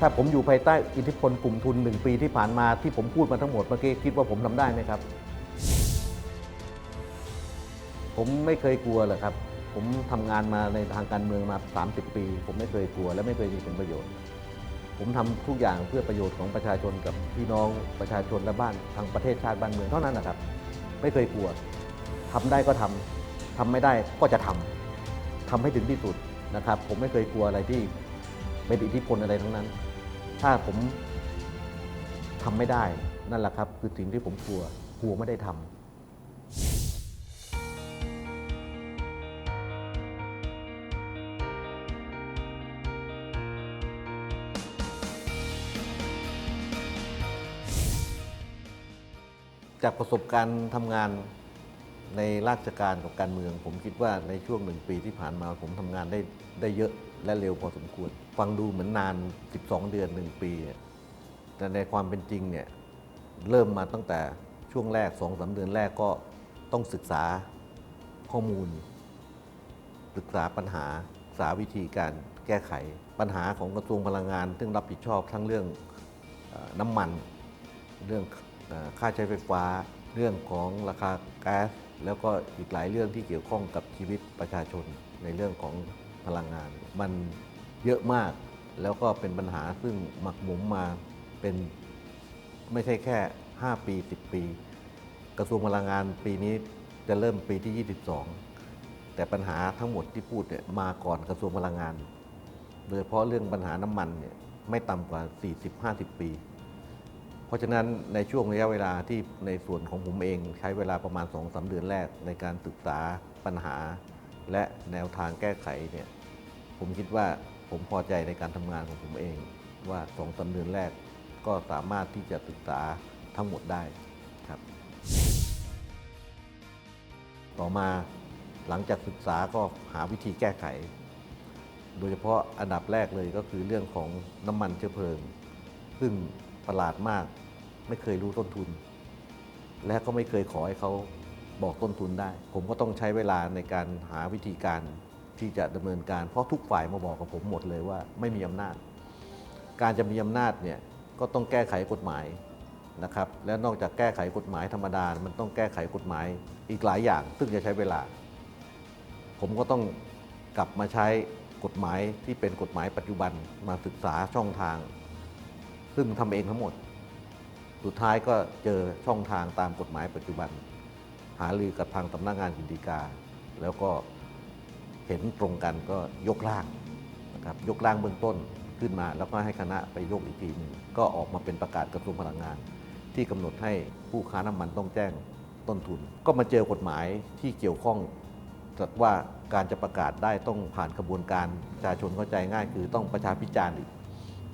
ถ้าผมอยู่ภายใต้อิทธิพลกลุ่มทุนหนึ่งปีที่ผ่านมาที่ผมพูดมาทั้งหมดเมื่อกี้คิดว่าผมทำได้ไหมครับ ผมไม่เคยกลัวหรอกครับ ผมทำงานมาในทางการเมืองมา 30 ปี ผมไม่เคยกลัว และไม่เคยมีผลประโยชน์ ผมทำทุกอย่างเพื่อประโยชน์ของประชาชนกับพี่น้องประชาชนและบ้านทางประเทศชาติบ้านเมืองเท่านั้นนะครับ ไม่เคยกลัวทำได้ก็ทำทำไม่ได้ก็จะทำทำให้ถึงที่สุดนะครับ ผมไม่เคยกลัวอะไรที่เป็นอิทธิพลอะไรทั้งนั้น ถ้าผมทำไม่ได้นั่นแหละครับ คือสิ่งที่ผมกลัวกลัวไม่ได้ทำจากประสบการณ์ทำงานในราชการกับการเมือง ผมคิดว่าในช่วงหนึ่งปีที่ผ่านมาผมทำงานได้ได้เยอะ และเร็วพอสมควร ฟังดูเหมือนนาน 12 เดือน 1 ปี แต่ในความเป็นจริงเนี่ยเริ่มมาตั้งแต่ช่วงแรก2อสเดือนแรกก็ต้องศึกษาข้อมูล ศึกษาปัญหาศึกษาวิธีการแก้ไข ปัญหาของกระทรวงพลังงาน ซึ่งรับผิดชอบทั้งเรื่องอน้ำมัน เรื่องอค่าใช้ไฟฟ้า เรื่องของราคาแก๊ส แล้วก็อีกหลายเรื่องที่เกี่ยวข้องกับชีวิตประชาชนในเรื่องของพลังงาน มันเยอะมาก แล้วก็เป็นปัญหาซึ่งหมักหมมมาเป็นไม่ใช่แค่ 5 ปี 10 ปี กระทรวงพลังงานปีนี้จะเริ่มปีที่ 22 แต่ปัญหาทั้งหมดที่พูดเนี่ยมาก่อนกระทรวงพลังงาน โดยเฉพาะเรื่องปัญหาน้ำมันเนี่ยไม่ต่ำกว่า 40-50 ปี เพราะฉะนั้นในช่วงระยะเวลาที่ในส่วนของผมเองใช้เวลาประมาณ2อสเดือนแรกในการศึกษาปัญหา และแนวทางแก้ไขเนี่ย ผมคิดว่าผมพอใจในการทำงานของผมเอง ว่า2องสเดือนแรกก็สามารถที่จะศึกษาทั้งหมดได้ครับ ต่อมาหลังจากศึกษาก็หาวิธีแก้ไข โดยเฉพาะอันดับแรกเลยก็คือเรื่องของน้ำมันเชื้อเพลิง ซึ่งประหลาดมากไม่เคยรู้ต้นทุน และก็ไม่เคยขอให้เขาบอกต้นทุนได้ ผมก็ต้องใช้เวลาในการหาวิธีการ ที่จะดำเนินการเพราะทุกฝ่ายมาบอกกับผมหมดเลยว่าไม่มีอำนาจ การจะมีอำนาจเนี่ยก็ต้องแก้ไขกฎหมายนะครับและนอกจากแก้ไขกฎหมายธรรมดา มันต้องแก้ไขกฎหมายอีกหลายอย่าง ซึ่งจะใช้เวลา ผมก็ต้องกลับมาใช้กฎหมายที่เป็นกฎหมายปัจจุบันมาศึกษาช่องทาง ซึ่งทำเองทั้งหมด สุดท้ายก็เจอช่องทางตามกฎหมายปัจจุบัน หารือกับทางสำนักงานกิจการแล้วก็ เห็นตรงกันก็ยกร่างนะครับยกร่างเบื้องต้นขึ้นมา แล้วก็ให้คณะไปยกอีกทีหนึ่งก็ออกมาเป็นประกาศกระทรวงพลังงาน ที่กำหนดให้ผู้ค้าน้ำมันต้องแจ้งต้นทุน ก็มาเจอกฎหมายที่เกี่ยวข้องจัดว่าการจะประกาศได้ต้องผ่านกระบวนการประชาชนเข้าใจง่าย คือต้องประชาพิจารณ์อีก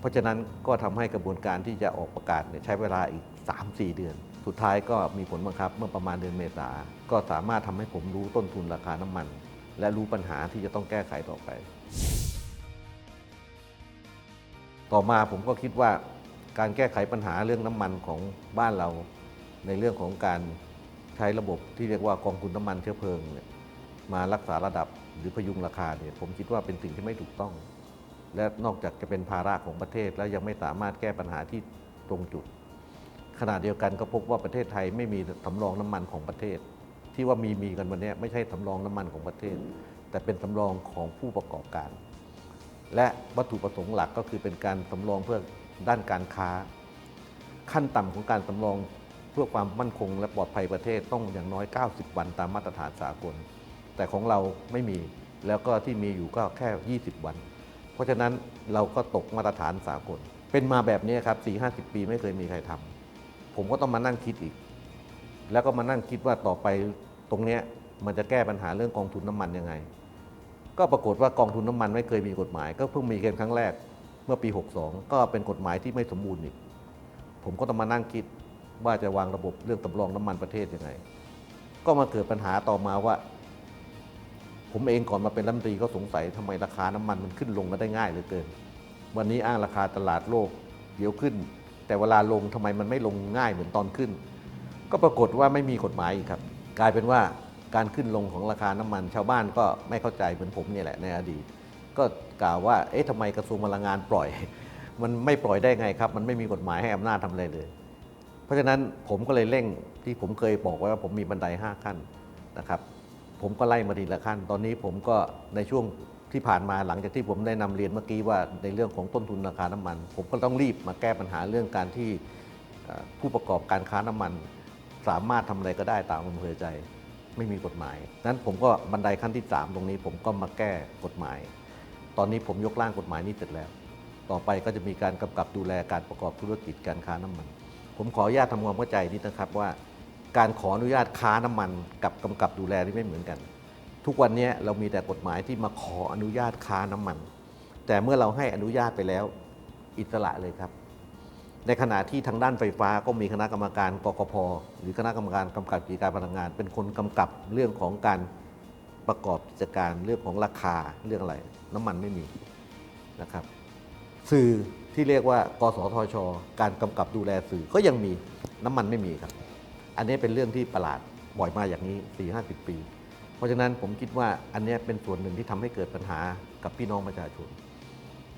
เพราะฉะนั้นก็ทำให้กระบวนการที่จะออกประกาศเนี่ยใช้เวลาอีก 3-4 เดือน สุดท้ายก็มีผลบังคับเมื่อประมาณเดือนเมษาก็สามารถทำให้ผมรู้ต้นทุนราคาน้ำมัน และรู้ปัญหาที่จะต้องแก้ไขต่อไป ต่อมาผมก็คิดว่าการแก้ไขปัญหาเรื่องน้ำมันของบ้านเรา ในเรื่องของการใช้ระบบที่เรียกว่ากองทุนน้ำมันเชื้อเพลิงเนี่ยมารักษาระดับหรือพยุงราคาเนี่ยผมคิดว่าเป็นสิ่งที่ไม่ถูกต้อง และนอกจากจะเป็นภาระของประเทศแล้วยังไม่สามารถแก้ปัญหาที่ตรงจุดขณะเดียวกันก็พบว่าประเทศไทยไม่มีสำรองน้ำมันของประเทศ ที่ว่ามีมีกันวันนี้ไม่ใช่สำรองน้ำมันของประเทศ แต่เป็นสำรองของผู้ประกอบการ และวัตถุประสงค์หลักก็คือเป็นการสำรองเพื่อด้านการค้า ขั้นต่ำของการสำรองเพื่อความมั่นคง และปลอดภัยประเทศต้องอย่างน้อย 90 วันตามมาตรฐานสากล แต่ของเราไม่มีแล้วก็ที่มีอยู่ก็แค่ 20 วัน เพราะฉะนั้นเราก็ตกมาตรฐานสากล เป็นมาแบบนี้ครับ 4 50 ปีไม่เคยมีใครทำผมก็ต้องมานั่งคิดอีก แล้วก็มานั่งคิดว่าต่อไป ตรงนี้มันจะแก้ปัญหาเรื่องกองทุนน้ำมันยังไง ก็ปรากฏว่ากองทุนน้ำมันไม่เคยมีกฎหมาย ก็เพิ่งมีกันครั้งแรกเมื่อปี 62 ก็เป็นกฎหมายที่ไม่สมบูรณ์อีก ผมก็ต้องมานั่งคิดว่าจะวางระบบเรื่องสำรองน้ำมันประเทศยังไง ก็มาเกิดปัญหาต่อมาว่า ผมเองก่อนมาเป็นรัฐมนตรีก็สงสัยทำไมราคาน้ำมันมันขึ้นลงกันได้ง่ายเหลือเกิน วันนี้อ้างราคาตลาดโลกเดี๋ยวขึ้น แต่เวลาลงทำไมมันไม่ลงง่ายเหมือนตอนขึ้น ก็ปรากฏว่าไม่มีกฎหมายอีกครับ กลายเป็นว่าการขึ้นลงของราคาน้ำมัน ชาวบ้านก็ไม่เข้าใจเหมือนผมนี่แหละในอดีต ก็กล่าวว่าเอ๊ะทำไมกระทรวงพลังงานปล่อย มันไม่ปล่อยได้ไงครับ มันไม่มีกฎหมายให้อำนาจทำอะไรเลย เพราะฉะนั้นผมก็เลยเร่งที่ผมเคยบอกไว้ว่าผมมีบันได 5 ขั้นนะครับ ผมก็ไล่มาทีละขั้น ตอนนี้ผมก็ในช่วงที่ผ่านมาหลังจากที่ผมได้นำเรียนเมื่อกี้ว่าในเรื่องของต้นทุนราคาน้ำมัน ผมก็ต้องรีบมาแก้ปัญหาเรื่องการที่ผู้ประกอบการค้าน้ำมัน สามารถทำอะไรก็ได้ตามอำเภอใจ ไม่มีกฎหมายนั้นผมก็บันไดขั้นที่ 3 ตรงนี้ผมก็มาแก้กฎหมาย ตอนนี้ผมยกร่างกฎหมายนี้เสร็จแล้ว ต่อไปก็จะมีการกำกับดูแลการประกอบธุรกิจการค้าน้ำมัน ผมขออนุญาตทำความเข้าใจนิดนะครับว่า การขออนุญาตค้าน้ำมัน กับกำกับดูแลนี่ไม่เหมือนกัน ทุกวันนี้เรามีแต่กฎหมายที่มาขออนุญาตค้าน้ำมัน แต่เมื่อเราให้อนุญาตไปแล้วอิสระเลยครับ ในขณะที่ทางด้านไฟฟ้าก็มีคณะกรรมการกกพหรือคณะกรรมการกำกับกิจการพลังงาน เป็นคนกำกับเรื่องของการประกอบกิจการเรื่องของราคาเรื่องอะไร น้ำมันไม่มีนะครับ สื่อที่เรียกว่ากสทช การกำกับดูแลสื่อก็ยังมีน้ำมันไม่มีครับ อันนี้เป็นเรื่องที่ประหลาดบ่อยมาอย่างนี้ 4 50 ปี เพราะฉะนั้นผมคิดว่าอันนี้เป็นส่วนหนึ่งที่ทำให้เกิดปัญหากับพี่น้องประชาชน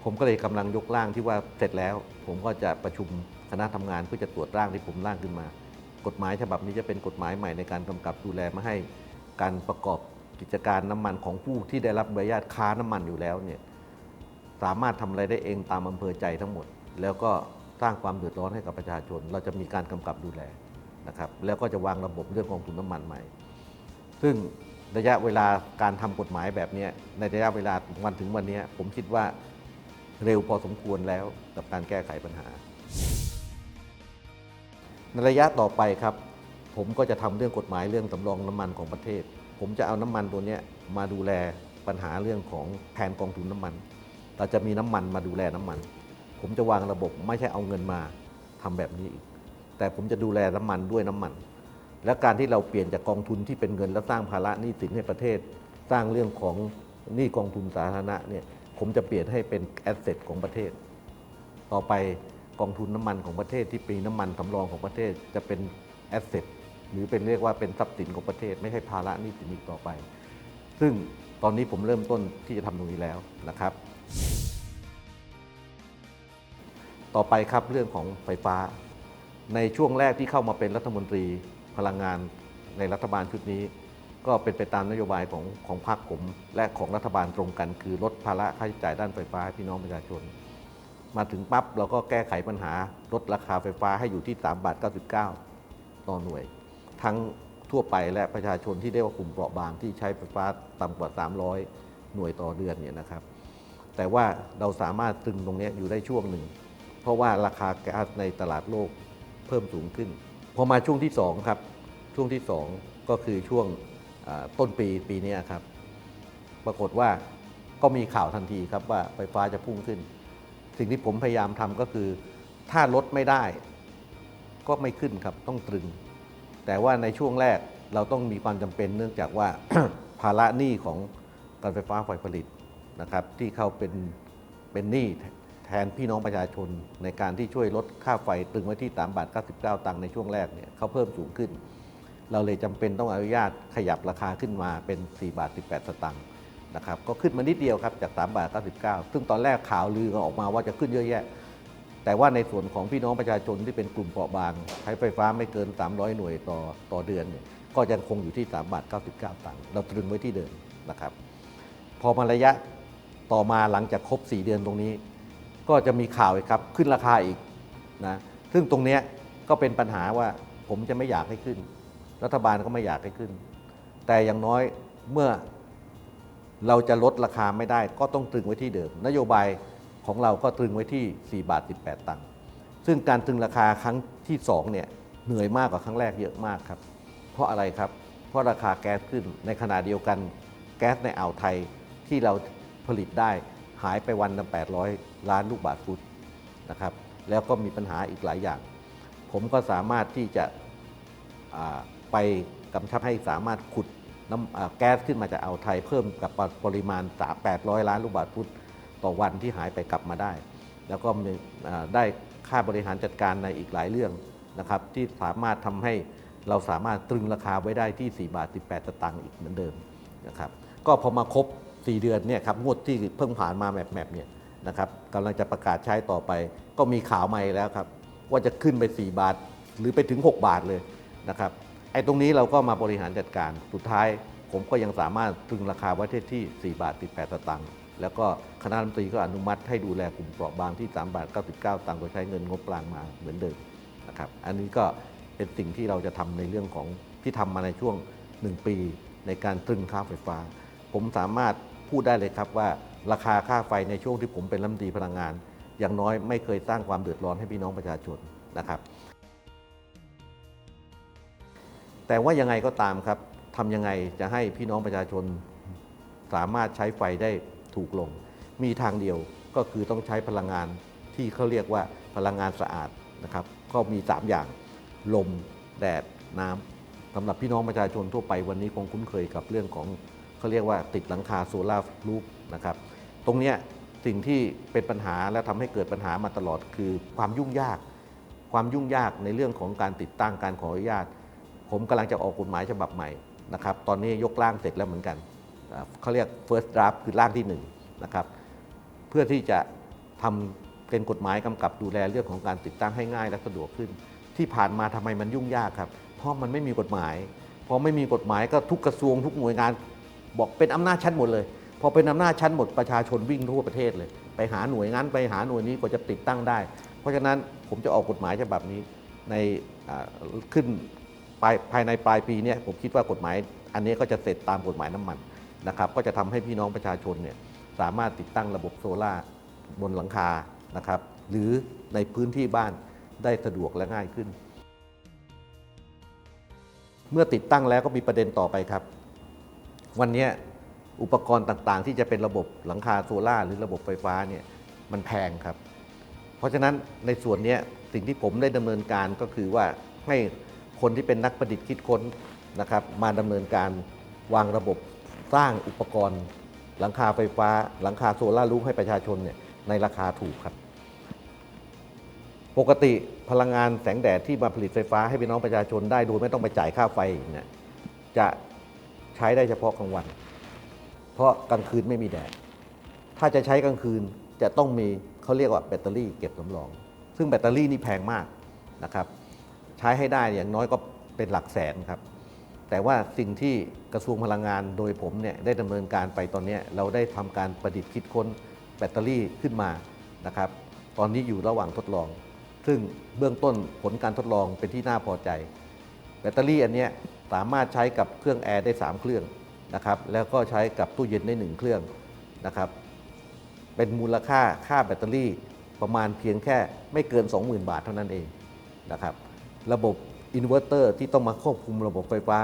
ผมก็เลยกำลังยกร่างที่ว่าเสร็จแล้ว ผมก็จะประชุมคณะทำงานเพื่อจะตรวจร่างที่ผมร่างขึ้นมา กฎหมายฉบับนี้จะเป็นกฎหมายใหม่ในการกำกับดูแลไม่ให้การประกอบกิจการน้ำมันของผู้ที่ได้รับใบอนุญาตค้าน้ำมันอยู่แล้วเนี่ยสามารถทำอะไรได้เองตามอำเภอใจทั้งหมด แล้วก็สร้างความเดือดร้อนให้กับประชาชน เราจะมีการกำกับดูแลนะครับแล้วก็จะวางระบบเรื่องกองทุนน้ำมันใหม่ ซึ่งระยะเวลาการทำกฎหมายแบบนี้ในระยะเวลาวันถึงวันนี้ผมคิดว่า เร็วพอสมควรแล้วกับการแก้ไขปัญหา ในระยะต่อไปครับ ผมก็จะทำเรื่องกฎหมายเรื่องสำรองน้ำมันของประเทศ ผมจะเอาน้ำมันตัวนี้มาดูแลปัญหาเรื่องของแทนกองทุนน้ำมัน เราจะมีน้ำมันมาดูแลน้ำมัน ผมจะวางระบบไม่ใช่เอาเงินมาทำแบบนี้อีก แต่ผมจะดูแลน้ำมันด้วยน้ำมัน และการที่เราเปลี่ยนจากกองทุนที่เป็นเงิน แล้วสร้างภาระหนี้สินให้ประเทศ สร้างเรื่องของหนี้กองทุนสาธารณะเนี่ย ผมจะเปลี่ยนให้เป็นแอสเซทของประเทศ ต่อไปกองทุนน้ำมันของประเทศที่ปีน้ำมันสำรองของประเทศจะเป็นแอสเซทหรือเป็นเรียกว่าเป็นทรัพย์สินของประเทศ ไม่ใช่ภาระหนี้สินอีกต่อไป ซึ่งตอนนี้ผมเริ่มต้นที่จะทำตรงนี้แล้วนะครับ ต่อไปครับเรื่องของไฟฟ้า ในช่วงแรกที่เข้ามาเป็นรัฐมนตรีพลังงานในรัฐบาลชุดนี้ ก็เป็นไปตามนโยบายของของพรรคผมและของรัฐบาลตรงกัน คือลดภาระค่าใช้จ่ายด้านไฟฟ้าให้พี่น้องประชาชน มาถึงปั๊บเราก็แก้ไขปัญหาลดราคาไฟฟ้าให้อยู่ที่3บาท99 ต่อหน่วย ทั้งทั่วไปและประชาชนที่เรียกว่ากลุ่มเปราะบางที่ใช้ไฟฟ้าต่ำกว่า 300 หน่วยต่อเดือนเนี่ยนะครับ แต่ว่าเราสามารถตึงตรงนี้อยู่ได้ช่วงหนึ่ง เพราะว่าราคาแก๊สในตลาดโลกเพิ่มสูงขึ้น พอมาช่วงที่2ครับช่วงที่ 2 ก็คือช่วง ต้นปีปีนี้ครับ ปรากฏว่าก็มีข่าวทันทีครับว่าไฟฟ้าจะพุ่งขึ้น สิ่งที่ผมพยายามทำก็คือ ถ้าลดไม่ได้ ก็ไม่ขึ้นครับต้องตรึง แต่ว่าในช่วงแรกเราต้องมีความจำเป็นเนื่องจากว่าภาระหนี้ของการไฟฟ้าฝ่ายผลิตนะครับ ที่เขาเป็นเป็นหนี้แทนพี่น้องประชาชนในการที่ช่วยลดค่าไฟตรึงไว้ที่3บาท99 ตังค์ในช่วงแรกเนี่ยเขาเพิ่มสูงขึ้น เราเลยจำเป็นต้องอนุญาตขยับราคาขึ้นมาเป็น 4 บาท 18 สตางค์นะครับ ก็ขึ้นมานิดเดียวครับจาก 3 บาท 99 ซึ่งตอนแรกข่าวลือก็ออกมาว่าจะขึ้นเยอะแยะ แต่ว่าในส่วนของพี่น้องประชาชนที่เป็นกลุ่มเปราะบาง ใช้ไฟฟ้าไม่เกิน 300 หน่วยต่อต่อเดือนเนี่ยก็ยังคงอยู่ที่ 3 บาท 99 ตังค์เราตรึงไว้ที่เดิมนะครับ พอมาระยะต่อมาหลังจากครบ 4 เดือนตรงนี้ ก็จะมีข่าวอีกครับขึ้นราคาอีกนะซึ่งตรงนี้ก็เป็นปัญหาว่าผมจะไม่อยากให้ขึ้น รัฐบาลก็ไม่อยากให้ขึ้น แต่อย่างน้อยเมื่อเราจะลดราคาไม่ได้ ก็ต้องตรึงไว้ที่เดิม นโยบายของเราก็ตรึงไว้ที่ 4 บาท 18 ตังค์ซึ่งการตรึงราคาครั้งที่2เนี่ยเหนื่อยมากกว่าครั้งแรกเยอะมากครับ เพราะอะไรครับ เพราะราคาแก๊สขึ้นในขณะเดียวกันแก๊สในอ่าวไทยที่เราผลิตได้หายไปวันละ800 ล้านลูกบาทฟุตนะครับ แล้วก็มีปัญหาอีกหลายอย่าง ผมก็สามารถที่จะ ไปกำชับให้สามารถขุดน้ำแก๊สขึ้นมาจากอ่าวไทยเพิ่มกับปริมาณ 800 ล้านลูกบาทฟุตต่อวันที่หายไปกลับมาได้ แล้วก็ได้ค่าบริหารจัดการในอีกหลายเรื่องนะครับที่สามารถทำให้เราสามารถตรึงราคาไว้ได้ที่ 4 บาท 18สตางค์อีกเหมือนเดิมนะครับก็พอมาครบ 4 เดือนเนี่ยครับงวดที่เพิ่งผ่านมาแบบแบบเนี่ยนะครับกำลังจะประกาศใช้ต่อไป ก็มีข่าวใหม่แล้วครับว่าจะขึ้นไป 4 บาทหรือไปถึง 6 บาทเลยนะครับ ไอ้ตรงนี้เราก็มาบริหารจัดการ สุดท้ายผมก็ยังสามารถตรึงราคาไว้ที่ 4 บาท 18 สตางค์ แล้วก็คณะรัฐมนตรีก็อนุมัติให้ดูแลกลุ่มเปราะบางที่ 3 บาท 99 ตังค์โดยใช้เงินงบกลางมาเหมือนเดิมนะครับ อันนี้ก็เป็นสิ่งที่เราจะทำในเรื่องของที่ทำมาในช่วง 1 ปี ในการตรึงค่าไฟฟ้า ผมสามารถพูดได้เลยครับว่าราคาค่าไฟในช่วงที่ผมเป็นรัฐมนตรีพลังงาน อย่างน้อยไม่เคยสร้างความเดือดร้อนให้พี่น้องประชาชนนะครับ แต่ว่ายังไงก็ตามครับทำยังไงจะให้พี่น้องประชาชนสามารถใช้ไฟได้ถูกลง มีทางเดียวก็คือต้องใช้พลังงานที่เขาเรียกว่าพลังงานสะอาดนะครับ ก็มี 3 อย่างลม แดด น้ำสำหรับพี่น้องประชาชนทั่วไปวันนี้คงคุ้นเคยกับเรื่องของเขาเรียกว่าติดหลังคาโซลาร์รูฟนะครับ ตรงนี้สิ่งที่เป็นปัญหาและทำให้เกิดปัญหามาตลอดคือความยุ่งยาก ความยุ่งยากในเรื่องของการติดตั้งการขออนุญาต ผมกำลังจะออกกฎหมายฉบับใหม่นะครับตอนนี้ยกร่างเสร็จแล้วเหมือนกันเขาเรียก first draft คือร่างที่1นงนะครับเพื่อที่จะทำเป็นกฎหมายกำกับดูแลเรื่องของการติดตั้งให้ง่ายและสะดวกขึ้น ที่ผ่านมาทำไมมันยุ่งยากครับ เพราะมันไม่มีกฎหมายพอไม่มีกฎหมายก็ทุกกระทรวงทุกหน่วยงาน บอกเป็นอำนาจชั้นหมดเลยพอเป็นอำนาจชั้นหมดประชาชนวิ่งทั่วประเทศเลย ไปหาหน่วยงานไปหาหน่วยนี้กว่าจะติดตั้งได้ เพราะฉะนั้นผมจะออกกฎหมายฉบับนี้ในขึ้น ปลายภายในปลายปีเนี้ผมคิดว่ากฎหมาย อันนี้ก็จะเสร็จตามกฎหมายน้ำมันนะครับก็จะทำให้พี่น้องประชาชนเนี่ยสามารถติดตั้งระบบโซล่าร์บนหลังคานะครับหรือในพื้นที่บ้านได้สะดวกและง่ายขึ้น เมื่อติดตั้งแล้วก็มีประเด็นต่อไปครับ วันนี้อุปกรณ์ต่างๆ ที่จะเป็นระบบหลังคาโซล่าร์หรือระบบไฟฟ้าเนี่ยมันแพงครับ เพราะฉะนั้นในส่วนนี้สิ่งที่ผมได้ดำเนินการก็คือว่าให้ คนที่เป็นนักประดิษฐ์คิดค้นนะครับมาดำเนินการวางระบบสร้างอุปกรณ์ หลังคาไฟฟ้า หลังคาโซลาร์รูฟให้ประชาชนเนี่ยในราคาถูกครับ ปกติพลังงานแสงแดดที่มาผลิตไฟฟ้าให้พี่น้องประชาชนได้โดยไม่ต้องไปจ่ายค่าไฟเนี่ยจะใช้ได้เฉพาะกลางวัน เพราะกลางคืนไม่มีแดด ถ้าจะใช้กลางคืนจะต้องมีเขาเรียกว่าแบตเตอรี่เก็บสำรอง ซึ่งแบตเตอรี่นี่แพงมากนะครับ ใช้ให้ได้อย่างน้อยก็เป็นหลักแสนครับ แต่ว่าสิ่งที่กระทรวงพลังงานโดยผมเนี่ยได้ดำเนินการไปตอนนี้เราได้ทำการประดิษฐ์คิดค้นแบตเตอรี่ขึ้นมานะครับ ตอนนี้อยู่ระหว่างทดลอง ซึ่งเบื้องต้นผลการทดลองเป็นที่น่าพอใจ แบตเตอรี่อันนี้สามารถใช้กับเครื่องแอร์ได้ 3 เครื่องนะครับ แล้วก็ใช้กับตู้เย็นได้ 1 เครื่องนะครับ เป็นมูลค่าค่าแบตเตอรี่ประมาณเพียงแค่ไม่เกิน 20,000 บาทเท่านั้นเองนะครับ ระบบอินเวอร์เตอร์ที่ต้องมาควบคุมระบบไฟฟ้า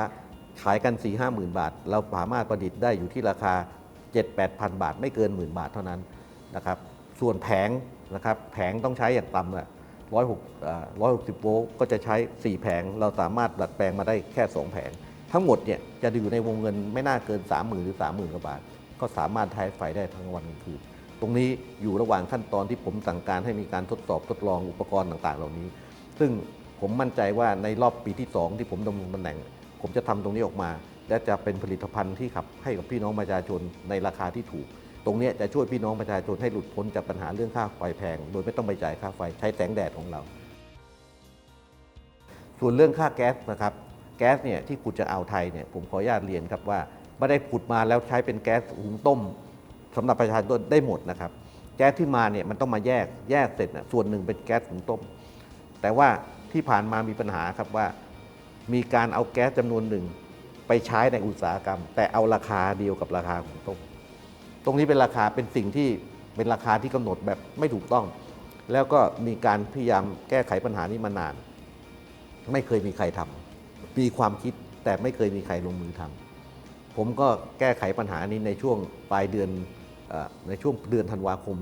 ขายกัน 4 5 0 0 0 0 บาท เราสามารถประดิษฐ์ได้อยู่ที่ราคา 7 8 0 0 0 บาท ไม่เกินหมื่นบาทเท่านั้นนะครับส่วนแผงนะครับแผงต้องใช้อย่างต่ำละร้อยหกร้อยหกสิบโวลต์ก็จะใช้ 4 แผง เราสามารถดัดแปลงมาได้แค่ 2 แผง ทั้งหมดเนี่ยจะอยู่ในวงเงินไม่น่าเกิน 3 0,000 หรือ 30,000กว่าบาท ก็สามารถใช้ไฟได้ทั้งวันทั้งคืน ตรงนี้อยู่ระหว่างขั้นตอนที่ผมสั่งการให้มีการทดสอบทดลองอุปกรณ์ต่างๆ เหล่านี้ ซึ่ง ผมมั่นใจว่าในรอบปีที่ 2 ที่ผมดำรงตำแหน่ง ผมจะทำตรงนี้ออกมา และจะเป็นผลิตภัณฑ์ที่ขับให้กับพี่น้องประชาชนในราคาที่ถูก ตรงนี้จะช่วยพี่น้องประชาชนให้หลุดพ้นจากปัญหาเรื่องค่าไฟแพง โดยไม่ต้องไปจ่ายค่าไฟใช้แสงแดดของเรา ส่วนเรื่องค่าแก๊สนะครับแก๊สเนี่ยที่ขุดจากอ่าวไทยเนี่ยผมขออนุญาตเรียนครับว่าไม่ได้ขุดมาแล้วใช้เป็นแก๊สหุงต้มสำหรับประชาชนได้หมดนะครับ แก๊สที่มาเนี่ยมันต้องมาแยกแยกเสร็จนะส่วนหนึ่งเป็นแก๊สหุงต้ม แต่ว่า ที่ผ่านมามีปัญหาครับว่า มีการเอาแก๊สจำนวนหนึ่งไปใช้ในอุตสาหกรรม แต่เอาราคาเดียวกับราคาของต้มตรงนี้เป็นราคาเป็นสิ่งที่เป็นราคาที่กำหนดแบบไม่ถูกต้อง แล้วก็มีการพยายามแก้ไขปัญหานี้มานาน ไม่เคยมีใครทำมีความคิดแต่ไม่เคยมีใครลงมือทำผมก็แก้ไขปัญหานี้ในช่วงปลายเดือนในช่วงเดือนธันวาคม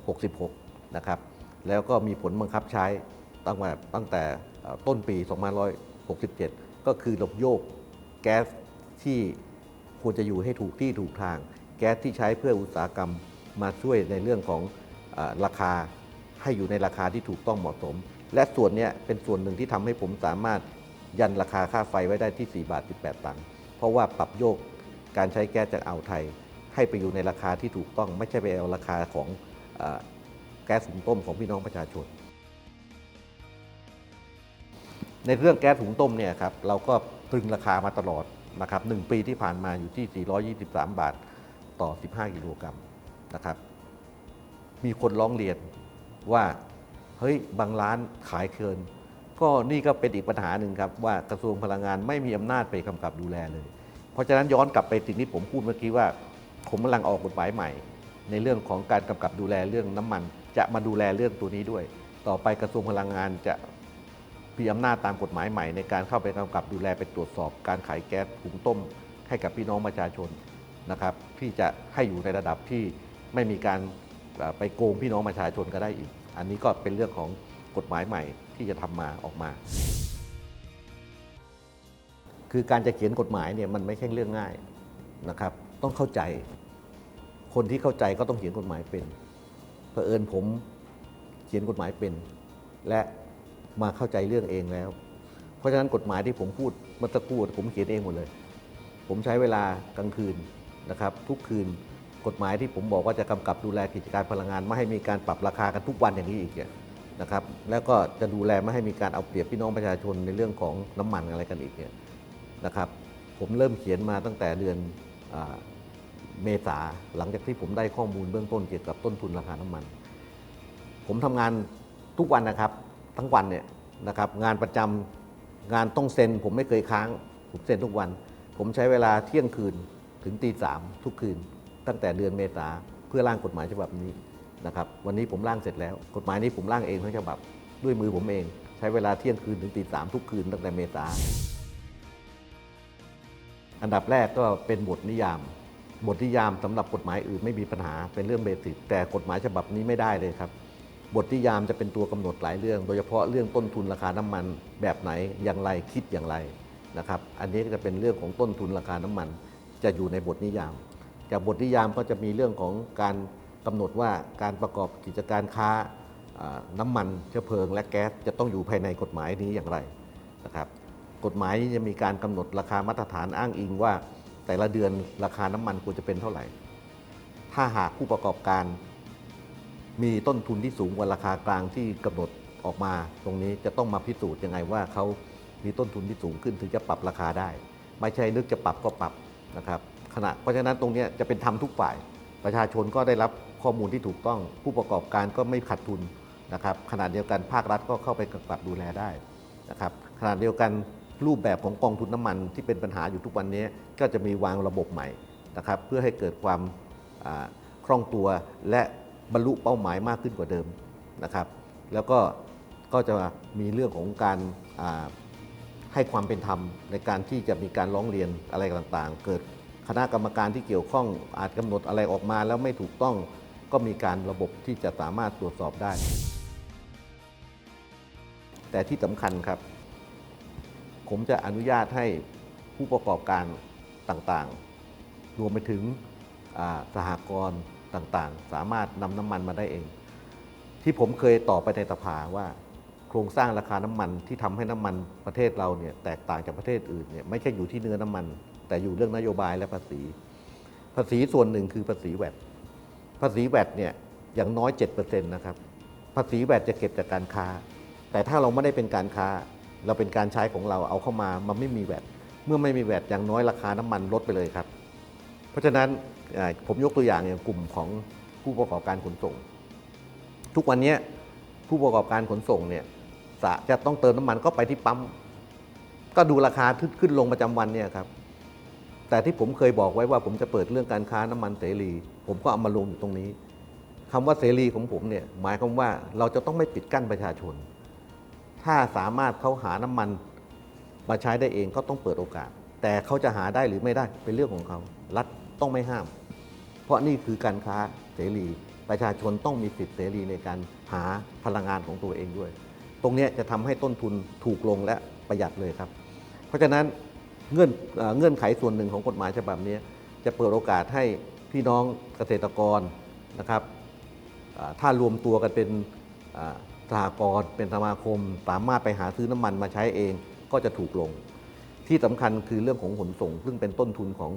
2566 นะครับ แล้วก็มีผลบังคับใช้ ตั้งแต่ตั้งแต่ต้นปี 2567 ก็คือลบโยกแก๊สที่ควรจะอยู่ให้ถูกที่ถูกทาง แก๊สที่ใช้เพื่ออุตสาหกรรมมาช่วยในเรื่องของอราคาให้อยู่ในราคาที่ถูกต้องเหมาะสม และส่วนนี้เป็นส่วนหนึ่งที่ทำให้ผมสามารถยันราคาค่าไฟไว้ได้ที่ 4 บาท 18 ตังค์เพราะว่าปรับโยกการใช้แก๊สจากอ่าวไทย ให้ไปอยู่ในราคาที่ถูกต้อง ไม่ใช่ไปเอาราคาของเอ่อแก๊สหุงต้มของพี่น้องประชาชน ในเรื่องแก๊สหุงต้มเนี่ยครับเราก็ตรึงราคามาตลอดนะครับหนึ่งปีที่ผ่านมาอยู่ที่ 423 บาทต่อ 15 กิโลกรัมนะครับ มีคนร้องเรียนว่าเฮ้ยบางร้านขายเกิน ก็นี่ก็เป็นอีกปัญหาหนึ่งครับ ว่ากระทรวงพลังงานไม่มีอำนาจไปกำกับดูแลเลย เพราะฉะนั้นย้อนกลับไปสิ่งที่ผมพูดเมื่อกี้ว่า ผมกำลังออกกฎหมายใหม่ ในเรื่องของการกำกับดูแลเรื่องน้ำมัน จะมาดูแลเรื่องตัวนี้ด้วย ต่อไปกระทรวงพลังงานจะ มีอำนาจตามกฎหมายใหม่ในการเข้าไปกำกับดูแลไปตรวจสอบการขายแก๊สหุงต้ม ให้กับพี่น้องประชาชนนะครับที่จะให้อยู่ในระดับที่ไม่มีการไปโกงพี่น้องประชาชนก็ได้อีก อันนี้ก็เป็นเรื่องของกฎหมายใหม่ที่จะทำมาออกมา คือการจะเขียนกฎหมายเนี่ยมันไม่ใช่เรื่องง่ายนะครับ ต้องเข้าใจ คนที่เข้าใจก็ต้องเขียนกฎหมายเป็นเผอิญผมเขียนกฎหมายเป็น และ มาเข้าใจเรื่องเองแล้ว เพราะฉะนั้นกฎหมายที่ผมพูดเมื่อสักครู่ผมเขียนเองหมดเลย ผมใช้เวลากลางคืนนะครับ ทุกคืนกฎหมายที่ผมบอกว่าจะกำกับดูแลกิจการพลังงาน ไม่ให้มีการปรับราคากันทุกวันอย่างนี้อีกเนี่ยนะครับ แล้วก็จะดูแลไม่ให้มีการเอาเปรียบพี่น้องประชาชนในเรื่องของน้ำมันอะไรกันอีกเนี่ยนะครับ ผมเริ่มเขียนมาตั้งแต่เดือนอเมษาหลังจากที่ผมได้ข้อมูลเบื้องต้นเกี่ยวกับต้นทุนราคาน้ำมัน ผมทำงานทุกวันนะครับ ทั้งวันเนี่ยนะครับงานประจำงานต้องเซ็น ผมไม่เคยค้าง ผมเซ็นทุกวัน ผมใช้เวลาเที่ยงคืนถึงตีสามทุกคืน ตั้งแต่เดือนเมษาเพื่อร่างกฎหมายฉบับนี้นะครับวันนี้ผมร่างเสร็จแล้ว กฎหมายนี้ผมร่างเองทั้งฉบับด้วยมือผมเอง ใช้เวลาเที่ยงคืนถึงตีสามทุกคืนตั้งแต่เมษาอันดับแรกก็เป็นบทนิยาม บทนิยามสำหรับกฎหมายอื่นไม่มีปัญหาเป็นเรื่องเบสิกแต่กฎหมายฉบับนี้ไม่ได้เลยครับ บทนิยามจะเป็นตัวกำหนดหลายเรื่อง โดยเฉพาะเรื่องต้นทุนราคาน้ำมันแบบไหนอย่างไรคิดอย่างไรนะครับ อันนี้ก็จะเป็นเรื่องของต้นทุนราคาน้ำมัน จะอยู่ในบทนิยาม จากบทนิยามก็จะมีเรื่องของการกำหนดว่าการประกอบกิจการค้าอ่าน้ำมันเชื้อเพลิง และแก๊สจะต้องอยู่ภายในกฎหมายนี้อย่างไรนะครับ กฎหมายจะมีการกำหนดราคามาตรฐานอ้างอิงว่า แต่ละเดือนราคาน้ำมันควรจะเป็นเท่าไหร่ ถ้าหากผู้ประกอบการ มีต้นทุนที่สูงกว่าราคากลางที่กำหนดออกมาตรงนี้จะต้องมาพิสูจน์ยังไงว่าเขามีต้นทุนที่สูงขึ้นถึงจะปรับราคาได้ ไม่ใช่นึกจะปรับก็ปรับนะครับขณะเพราะฉะนั้นตรงนี้จะเป็นธรรมทุกฝ่าย ประชาชนก็ได้รับข้อมูลที่ถูกต้อง ผู้ประกอบการก็ไม่ขาดทุนนะครับขณะเดียวกันภาครัฐก็เข้าไปกำกับดูแลได้นะครับขณะเดียวกันรูปแบบของกองทุนน้ำมันที่เป็นปัญหาอยู่ทุกวันนี้ก็จะมีวางระบบใหม่นะครับเพื่อให้เกิดความคล่องตัวและ บรรลุเป้าหมายมากขึ้นกว่าเดิมนะครับ แล้วก็ก็จะมีเรื่องของการให้ความเป็นธรรมในการที่จะมีการร้องเรียนอะไรต่างๆ เกิดคณะกรรมการที่เกี่ยวข้องอาจกำหนดอะไรออกมาแล้วไม่ถูกต้องก็มีการระบบที่จะสามารถตรวจสอบได้ แต่ที่สำคัญครับ ผมจะอนุญาตให้ผู้ประกอบการต่างๆ รวมไปถึงสหกรณ์ ต่างๆ สามารถนำน้ำมันมาได้เอง ที่ผมเคยตอบไปในสภาว่า โครงสร้างราคาน้ำมันที่ทำให้น้ำมันประเทศเราเนี่ยแตกต่างจากประเทศอื่นเนี่ยไม่ใช่อยู่ที่เนื้อน้ำมัน แต่อยู่เรื่องนโยบายและภาษี ภาษีส่วนหนึ่งคือภาษีแวดภาษีแวดเนี่ยอย่างน้อย 7%นะครับภาษีแวดจะเก็บจากการค้า แต่ถ้าเราไม่ได้เป็นการค้า เราเป็นการใช้ของเราเอาเข้ามามันไม่มีแวดเมื่อไม่มีแวดอย่างน้อยราคาน้ำมันลดไปเลยครับ เพราะฉะนั้น ผมยกตัวอย่างอย่างกลุ่มของผู้ประกอบการขนส่ง ทุกวันนี้ผู้ประกอบการขนส่งเนี่ยจะต้องเติมน้ำมันก็ไปที่ปั๊มก็ดูราคาขึ้นลงประจำวันเนี่ยครับ แต่ที่ผมเคยบอกไว้ว่าผมจะเปิดเรื่องการค้าน้ำมันเสรี ผมก็เอามาลงอยู่ตรงนี้คำว่าเสรีของผมเนี่ยหมายความว่าเราจะต้องไม่ปิดกั้นประชาชน ถ้าสามารถเขาหาน้ำมันมาใช้ได้เองก็ต้องเปิดโอกาส แต่เขาจะหาได้หรือไม่ได้เป็นเรื่องของเขา รัฐต้องไม่ห้าม ราะนี่คือการค้าเสรี ประชาชนต้องมีสิทธิเสรีในการหาพลังงานของตัวเองด้วย ตรงนี้จะทำให้ต้นทุนถูกลงและประหยัดเลยครับ เพราะฉะนั้นเงื่อนเงื่อนไขส่วนหนึ่งของกฎหมายฉบับนี้ จะเปิดโอกาสให้พี่น้องเกษตรกรนะครับถ้ารวมตัวกันเป็นสหกรณ์เป็นสมาคม สามารถไปหาซื้อน้ำมันมาใช้เองก็จะถูกลง ที่สำคัญคือเรื่องของขนส่ง ซึ่งเป็นต้นทุนของ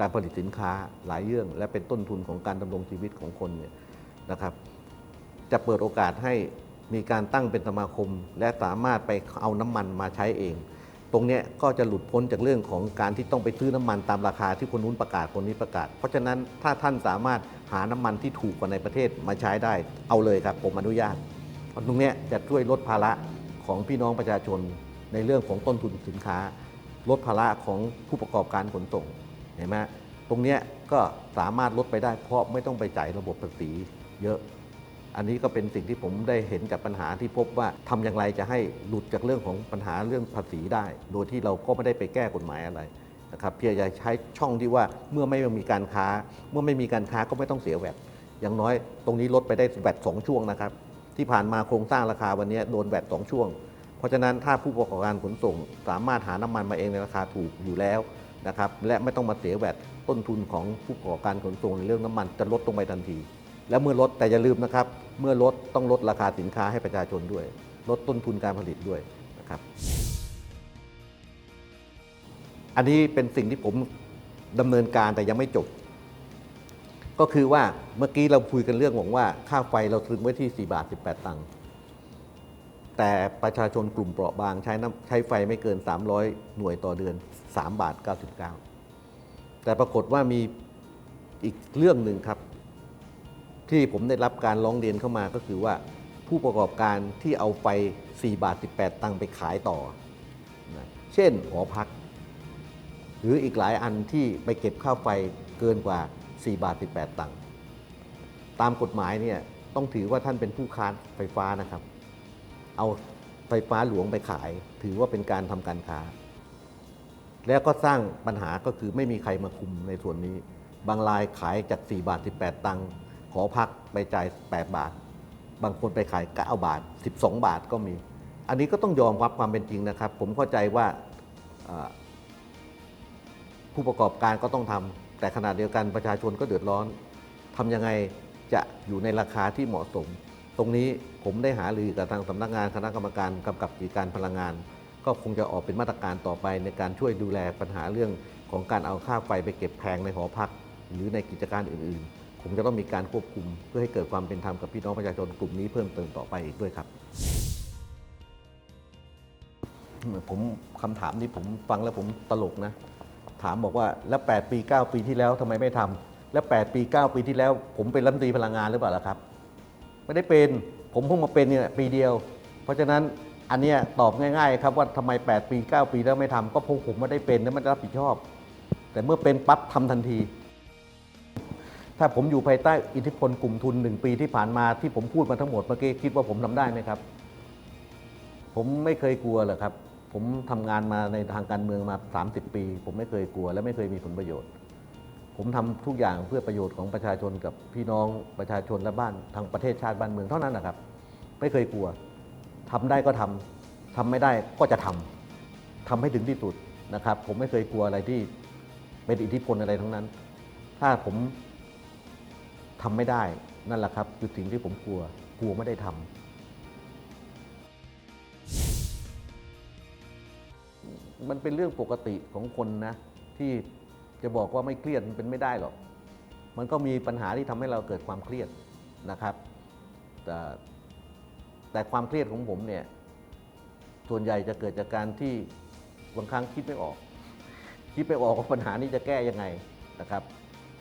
การผลิตสินค้าหลายเรื่อง และเป็นต้นทุนของการดำรงชีวิตของคนเนี่ยนะครับ จะเปิดโอกาสให้มีการตั้งเป็นสมาคม และสามารถไปเอาน้ำมันมาใช้เอง ตรงนี้ก็จะหลุดพ้นจากเรื่องของการที่ต้องไปซื้อน้ำมันตามราคาที่คนนู้นประกาศคนนี้ประกาศ เพราะฉะนั้นถ้าท่านสามารถหาน้ำมันที่ถูกกว่าในประเทศมาใช้ได้ เอาเลยครับผมอนุญาตตรงนี้จะช่วยลดภาระของพี่น้องประชาชนในเรื่องของต้นทุนสินค้า ลดภาระของผู้ประกอบการขนส่ง เห็นไหมตรงนี้ก็สามารถลดไปได้เพราะไม่ต้องไปจ่ายระบบภาษีเยอะ อันนี้ก็เป็นสิ่งที่ผมได้เห็นจากปัญหาที่พบว่าทำอย่างไรจะให้หลุดจากเรื่องของปัญหาเรื่องภาษีได้ โดยที่เราก็ไม่ได้ไปแก้กฎหมายอะไรนะครับเพียงจะใช้ช่องที่ว่าเมื่อไม่มีการค้า เมื่อไม่มีการค้าก็ไม่ต้องเสียแวดอย่างน้อยตรงนี้ลดไปได้แวดสองช่วงนะครับที่ผ่านมาโครงสร้างราคาวันนี้โดนแวดสองช่วง เพราะฉะนั้นถ้าผู้ประกอบการขนส่งสามารถหาน้ำมันมาเองในราคาถูกอยู่แล้ว นะครับและไม่ต้องมาเสียแวดต้นทุนของผู้ประกอบการขนส่งในเรื่องน้ำมันจะลดลงไปทันที แล้วเมื่อลดแต่อย่าลืมนะครับเมื่อลดต้องลดราคาสินค้าให้ประชาชนด้วย ลดต้นทุนการผลิตด้วยนะครับ อันนี้เป็นสิ่งที่ผมดำเนินการแต่ยังไม่จบ ก็คือว่าเมื่อกี้เราคุยกันเรื่องบอกว่าค่าไฟเราตรึงไว้ที่ 4 บาท 18 ตังค์ แต่ประชาชนกลุ่มเปราะบางใช้น้ำใช้ไฟไม่เกิน 300 หน่วยต่อเดือน 3 บาท 99 แต่ปรากฏว่ามีอีกเรื่องหนึ่งครับ ที่ผมได้รับการร้องเรียนเข้ามาก็คือว่าผู้ประกอบการที่เอาไฟ 4 บาท 18 ตังค์ไปขายต่อนะเช่นหอพัก หรืออีกหลายอันที่ไปเก็บค่าไฟเกินกว่า 4 บาท 18 ตังค์ตามกฎหมายเนี่ยต้องถือว่าท่านเป็นผู้ค้าไฟฟ้านะครับ เอาไฟฟ้าหลวงไปขาย ถือว่าเป็นการทำการค้า แล้วก็สร้างปัญหาก็คือไม่มีใครมาคุมในส่วนนี้ บางรายขายจาก 4 บาท 18 ตังค์ขอพักไปจ่าย 8 บาท บางคนไปขาย 9 บาท 12 บาทก็มี อันนี้ก็ต้องยอมรับความเป็นจริงนะครับ ผมเข้าใจว่าอ่าผู้ประกอบการก็ต้องทำแต่ขณะเดียวกันประชาชนก็เดือดร้อนทำยังไงจะอยู่ในราคาที่เหมาะสม ตรงนี้ผมได้หารือกับทางสำนักงานคณะกรรมการกำกับกิจการพลังงาน ก็คงจะออกเป็นมาตรการต่อไปในการช่วยดูแลปัญหาเรื่องของการเอาค่าไฟไปเก็บแพงในหอพัก หรือในกิจการอื่นๆ ผมจะต้องมีการควบคุม เพื่อให้เกิดความเป็นธรรมกับพี่น้องประชาชนกลุ่มนี้เพิ่มเติมต่อไปอีกด้วยครับผมคำถามนี้ผมฟังแล้วผมตลกนะ ถามบอกว่าแล้ว 8 ปี 9 ปีที่แล้วทำไมไม่ทำแล้ว 8 ปี 9 ปีที่แล้ว ผมเป็นรัฐมนตรีพลังงานหรือเปล่าล่ะครับ ไม่ได้เป็น ผมเพิ่งมาเป็นเนี่ยปีเดียว เพราะฉะนั้นอันเนี้ยตอบง่ายๆครับว่าทำไม 8 ปี 9 ปีแล้วไม่ทำก็เพราะผมไม่ได้เป็นและไม่ได้รับผิดชอบ แต่เมื่อเป็นปั๊บทำทันที ถ้าผมอยู่ภายใต้อิทธิพลกลุ่มทุนหนึ่งปีที่ผ่านมาที่ผมพูดมาทั้งหมดเมื่อกี้คิดว่าผมทำได้ไหมครับ ผมไม่เคยกลัวหรอกครับ ผมทำงานมาในทางการเมืองมา 30 ปี ผมไม่เคยกลัว และไม่เคยมีผลประโยชน์ ผมทำทุกอย่างเพื่อประโยชน์ของประชาชนกับพี่น้องประชาชนและบ้านทางประเทศชาติบ้านเมืองเท่านั้นนะครับ ไม่เคยกลัวทำได้ก็ทำทำไม่ได้ก็จะทำทำให้ถึงที่สุดนะครับ ผมไม่เคยกลัวอะไรที่เป็นอิทธิพลอะไรทั้งนั้น ถ้าผมทำไม่ได้นั่นแหละครับคือสิ่งที่ผมกลัวกลัวไม่ได้ทำมันเป็นเรื่องปกติของคนนะที่ จะบอกว่าไม่เครียดมันเป็นไม่ได้หรอก มันก็มีปัญหาที่ทำให้เราเกิดความเครียดนะครับ แต่แต่ความเครียดของผมเนี่ย ส่วนใหญ่จะเกิดจากการที่บางครั้งคิดไม่ออก คิดไม่ออกว่าปัญหานี้จะแก้ยังไงนะครับ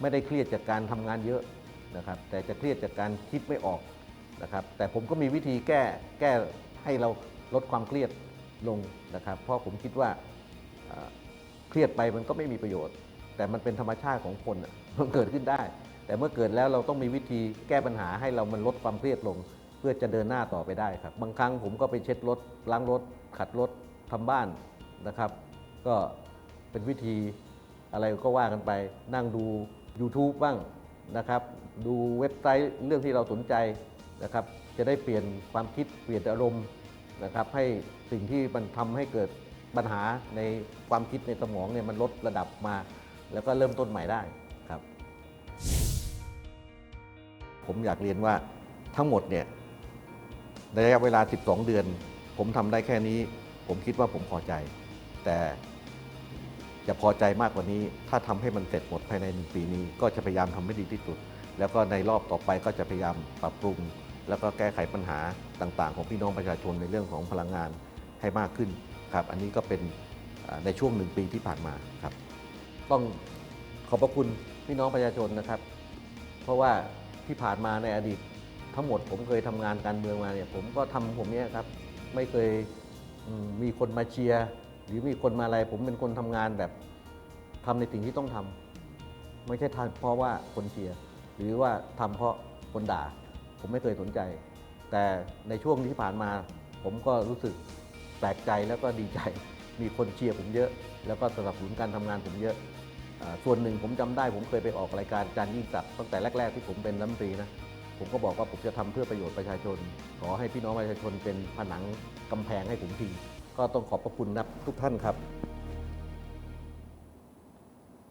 ไม่ได้เครียดจากการทำงานเยอะนะครับ แต่จะเครียดจากการคิดไม่ออกนะครับ แต่ผมก็มีวิธีแก้แก้ให้เราลดความเครียดลงนะครับ เพราะผมคิดว่าเครียดไปมันก็ไม่มีประโยชน์ แต่มันเป็นธรรมชาติของคนมันเกิดขึ้นได้ แต่เมื่อเกิดแล้วเราต้องมีวิธีแก้ปัญหาให้เรามันลดความเครียดลง เพื่อจะเดินหน้าต่อไปได้ครับ บางครั้งผมก็ไปเช็ดรถล้างรถ ขัดรถทำบ้านนะครับ ก็เป็นวิธีอะไรก็ว่ากันไปนั่งดู YouTube บ้างนะครับ ดูเว็บไซต์เรื่องที่เราสนใจนะครับ จะได้เปลี่ยนความคิดเปลี่ยนอารมณ์นะครับให้สิ่งที่มันทำให้เกิดปัญหาในความคิดในสมองเนี่ยมันลดระดับมา แล้วก็เริ่มต้นใหม่ได้ครับ ผมอยากเรียนว่าทั้งหมดเนี่ยในระยะเวลา 12 เดือน ผมทำได้แค่นี้ ผมคิดว่าผมพอใจ แต่จะพอใจมากกว่านี้ ถ้าทำให้มันเสร็จหมดภายในหนึ่งปีนี้ ก็จะพยายามทำให้ดีที่สุด แล้วก็ในรอบต่อไปก็จะพยายามปรับปรุง แล้วก็แก้ไขปัญหาต่าง ๆ ของพี่น้องประชาชนในเรื่องของพลังงานให้มากขึ้นครับ อันนี้ก็เป็นในช่วงหนึ่งปีที่ผ่านมาครับ ต้องขอบพระคุณพี่น้องประชาชนนะครับ เพราะว่าที่ผ่านมาในอดีตทั้งหมดผมเคยทำงานการเมืองมาเนี่ยผมก็ทำผมเนี้ยครับไม่เคยมีคนมาเชียร์หรือมีคนมาอะไร ผมเป็นคนทำงานแบบทำในสิ่งที่ต้องทำไม่ใช่ทำเพราะว่าคนเชียร์หรือว่าทำเพราะคนด่า ผมไม่เคยสนใจ แต่ในช่วงที่ผ่านมา ผมก็รู้สึกแปลกใจแล้วก็ดีใจ มีคนเชียร์ผมเยอะ แล้วก็สนับสนุนการทำงานผมเยอะ ส่วนหนึ่งผมจำได้ผมเคยไปออกรายการกาจารยิ่งศักดิ์ตั้งแต่แรก ๆ ที่ผมเป็นรัฐมนตรีนะผมก็บอกว่าผมจะทำเพื่อประโยชน์ประชาชน ขอให้พี่น้องประชาชนเป็นผนังกำแพงให้ผมทีก็ต้องขอบพระคุณนะทุกท่านครับ